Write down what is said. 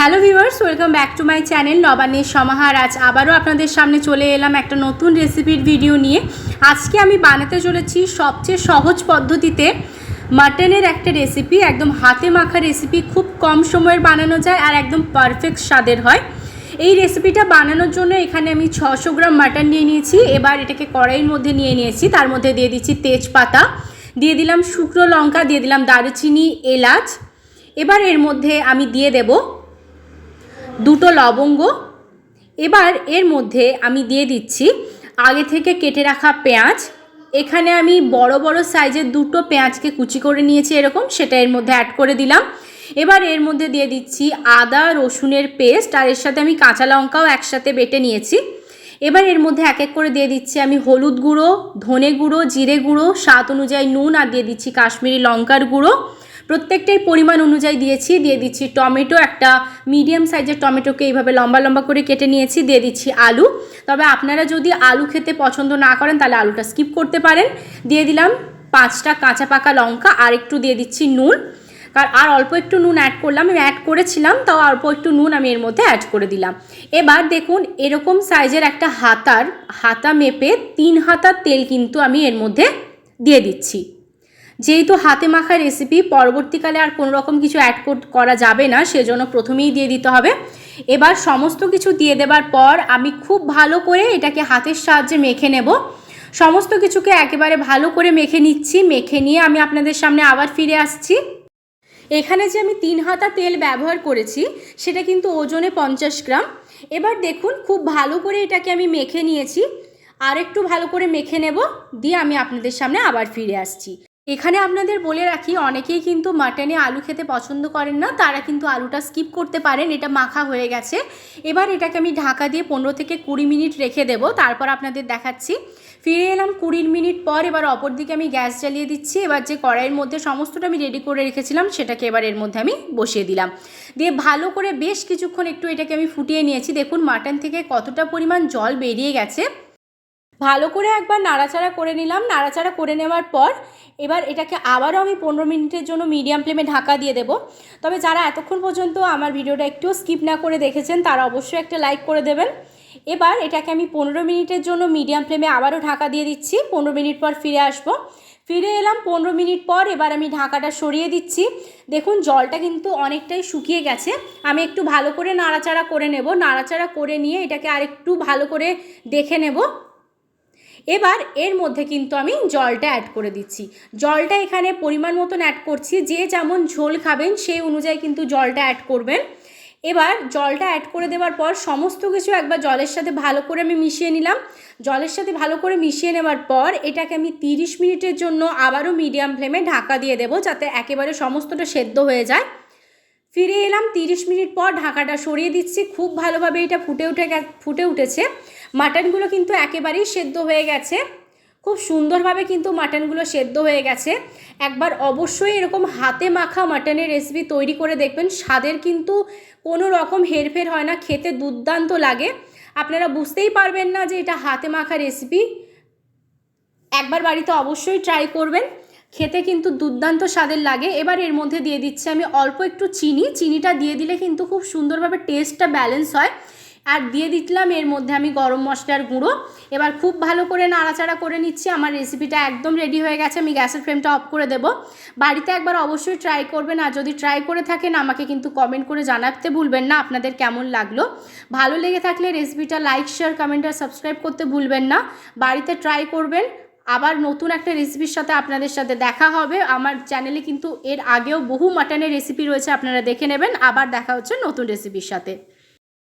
Hello viewers welcome back to my channel নবান্নের সমাহার আজ আবারও আপনাদের সামনে চলে এলাম একটা নতুন রেসিপির ভিডিও নিয়ে। আজকে আমি বানাতে চলেছি সবচেয়ে সহজ পদ্ধতিতে মাটনের একটা রেসিপি একদম হাতে মাখা রেসিপি খুব কম সময়ের বানানো যায় আর একদম পারফেক্ট স্বাদের হয়। এই রেসিপিটা বানানোর জন্য এখানে আমি ছশো গ্রাম মাটন নিয়ে নিয়েছি, এবার এটাকে কড়াইয়ের মধ্যে নিয়ে নিয়েছি, তার মধ্যে দিয়ে দিচ্ছি তেজপাতা, দিয়ে দিলাম শুকনো লঙ্কা, দিয়ে দিলাম দারুচিনি, এলাচ, এবার এর মধ্যে আমি দিয়ে দেবো দুটো লবঙ্গ। এবার এর মধ্যে আমি দিয়ে দিচ্ছি আগে থেকে কেটে রাখা পেঁয়াজ। এখানে আমি বড় বড় সাইজের দুটো পেঁয়াজকে কুচি করে নিয়েছি এরকম, সেটা এর মধ্যে অ্যাড করে দিলাম। এবার এর মধ্যে দিয়ে দিচ্ছি আদা, রসুনের পেস্ট আর এর সাথে আমি কাঁচা লঙ্কাও একসাথে বেটে নিয়েছি। এবার এর মধ্যে এক এক করে দিয়ে দিচ্ছি আমি হলুদ গুঁড়ো, ধনে গুঁড়ো, জিরে গুঁড়ো, স্বাদ অনুযায়ী নুন, আর দিয়ে দিচ্ছি কাশ্মীরি লঙ্কার গুঁড়ো। প্রত্যেকটাই পরিমাণ অনুযায়ী দিয়েছি, দিয়ে দিচ্ছি টমেটো একটা মিডিয়াম সাইজের টমেটোকে এইভাবে লম্বা লম্বা করে কেটে নিয়েছি, দিয়ে দিচ্ছি আলু। তবে আপনারা যদি আলু খেতে পছন্দ না করেন, তাহলে আলুটা স্কিপ করতে পারেন। দিয়ে দিলাম পাঁচটা কাঁচা পাকা লঙ্কা, আর একটু দিয়ে দিচ্ছি নুন। কারণ আর অল্প একটু নুন অ্যাড করলাম, আমি অ্যাড করেছিলাম, তাও অল্প একটু নুন আমি এর মধ্যে অ্যাড করে দিলাম। এবার দেখুন, এরকম সাইজের একটা হাতার, হাতা মেপে তিন হাতার তেল কিন্তু আমি এর মধ্যে দিয়ে দিচ্ছি। যেহেতু হাতে মাখা রেসিপি পরবর্তীকালে আর কোনো রকম কিছু অ্যাড করা যাবে না, সেজন্য প্রথমেই দিয়ে দিতে হবে। এবার সমস্ত কিছু দিয়ে দেবার পর আমি খুব ভালো করে এটাকে হাতের সাহায্যে মেখে নেব। সমস্ত কিছুকে একেবারে ভালো করে মেখে নিচ্ছি, মেখে নিয়ে আমি আপনাদের সামনে আবার ফিরে আসছি। এখানে যে আমি তিন হাতা তেল ব্যবহার করেছি, সেটা কিন্তু ওজনে পঞ্চাশ গ্রাম। এবার দেখুন, খুব ভালো করে এটাকে আমি মেখে নিয়েছি। আর একটু ভালো করে মেখে নেব, দিয়ে আমি আপনাদের সামনে আবার ফিরে আসছি। এখানে আপনাদের বলে রাখি, অনেকেই কিন্তু মাটনে আলু খেতে পছন্দ করেন না, তারা কিন্তু আলুটা স্কিপ করতে পারেন, এটা মাখা হয়ে গেছে। এবার এটাকে আমি ঢাকা দিয়ে পনেরো থেকে কুড়ি মিনিট রেখে দেব, তারপর আপনাদের দেখাচ্ছি। ফিরে এলাম কুড়ি মিনিট পর, এবার অপর দিকে আমি গ্যাস জ্বালিয়ে দিচ্ছি, এবার যে কড়াইয়ের মধ্যে সমস্তটা আমি রেডি করে রেখেছিলাম, সেটাকে এবার এর মধ্যে আমি বসিয়ে দিলাম। দিয়ে ভালো করে বেশ কিছুক্ষণ একটু এটাকে আমি ফুটিয়ে নিয়েছি, দেখুন মাটন থেকে কতটা পরিমাণ জল বেরিয়ে গেছে। ভালো করে একবার নাড়াচাড়া করে নিলাম। নাড়াচাড়া করে নেওয়ার পর এবার এটাকে আবারও আমি পনেরো মিনিটের জন্য মিডিয়াম ফ্লেমে ঢাকা দিয়ে দেবো। তবে যারা এতক্ষণ পর্যন্ত আমার ভিডিওটা একটুও স্কিপ না করে দেখেছেন, তারা অবশ্যই একটা লাইক করে দেবেন। এবার এটাকে আমি পনেরো মিনিটের জন্য মিডিয়াম ফ্লেমে আবারও ঢাকা দিয়ে দিচ্ছি। পনেরো মিনিট পর ফিরে আসব। ফিরে এলাম পনেরো মিনিট পর এবার আমি ঢাকাটা সরিয়ে দিচ্ছি। দেখুন, জলটা কিন্তু অনেকটাই শুকিয়ে গেছে। আমি একটু ভালো করে নাড়াচাড়া করে নেব। নাড়াচাড়া করে নিয়ে এটাকে আরেকটু ভালো করে দেখে নেব। এবার এর মধ্যে কিন্তু আমি জলটা অ্যাড করে দিচ্ছি। জলটা এখানে পরিমাণ মতন অ্যাড করছি, যে যেমন ঝোল খাবেন সেই অনুযায়ী কিন্তু জলটা অ্যাড করবেন। এবার জলটা অ্যাড করে দেওয়ার পর সমস্ত কিছু একবার জলের সাথে ভালো করে আমি মিশিয়ে নিলাম। জলের সাথে ভালো করে মিশিয়ে নেওয়ার পর এটাকে আমি 30 মিনিটের জন্য আবারও মিডিয়াম ফ্লেমে ঢাকা দিয়ে দেবো, যাতে একেবারে সমস্তটা সেদ্ধ হয়ে যায়। ফিরে এলাম 30 মিনিট পর ঢাকাটা সরিয়ে দিচ্ছি। খুব ভালোভাবে এটা ফুটে উঠে ফুটে উঠেছে। মাটনগুলো কিন্তু একেবারেই সেদ্ধ হয়ে গেছে। খুব সুন্দরভাবে কিন্তু মাটনগুলো সেদ্ধ হয়ে গেছে। একবার অবশ্যই এরকম হাতে মাখা মাটনের রেসিপি তৈরি করে দেখবেন। স্বাদের কিন্তু কোনো রকম হেরফের হয় না, খেতে দুর্দান্ত লাগে। আপনারা বুঝতেই পারবেন না যে এটা হাতে মাখা রেসিপি একবার বাড়িতে অবশ্যই ট্রাই করবেন। খেতে কিন্তু দুর্দান্ত স্বাদের লাগে। এবার এর মধ্যে দিয়ে দিচ্ছি আমি অল্প একটু চিনি। চিনিটা দিয়ে দিলে কিন্তু খুব সুন্দরভাবে টেস্টটা ব্যালেন্স হয়। আর দিয়ে দিলাম এর মধ্যে আমি গরম মশলার গুঁড়ো। এবার খুব ভালো করে নাড়াচাড়া করে নিচ্ছি। আমার রেসিপিটা একদম রেডি হয়ে গেছে। আমি গ্যাসের ফ্লেমটা অফ করে দেব। বাড়িতে একবার অবশ্যই ট্রাই করবেন। আর যদি ট্রাই করে থাকেন, আমাকে কিন্তু কমেন্ট করে জানাতে ভুলবেন না। আপনাদের কেমন লাগল? ভালো লেগে থাকলে রেসিপিটা লাইক শেয়ার কমেন্ট আর সাবস্ক্রাইব করতে ভুলবেন না। বাড়িতে ট্রাই করবেন। আবার নতুন একটা রেসিপির সাথে আপনাদের সাথে দেখা হবে। আমার চ্যানেলে কিন্তু এর আগেও বহু মাটনের রেসিপি রয়েছে, আপনারা দেখে নেবেন। আবার দেখা হচ্ছে নতুন রেসিপির সাথে।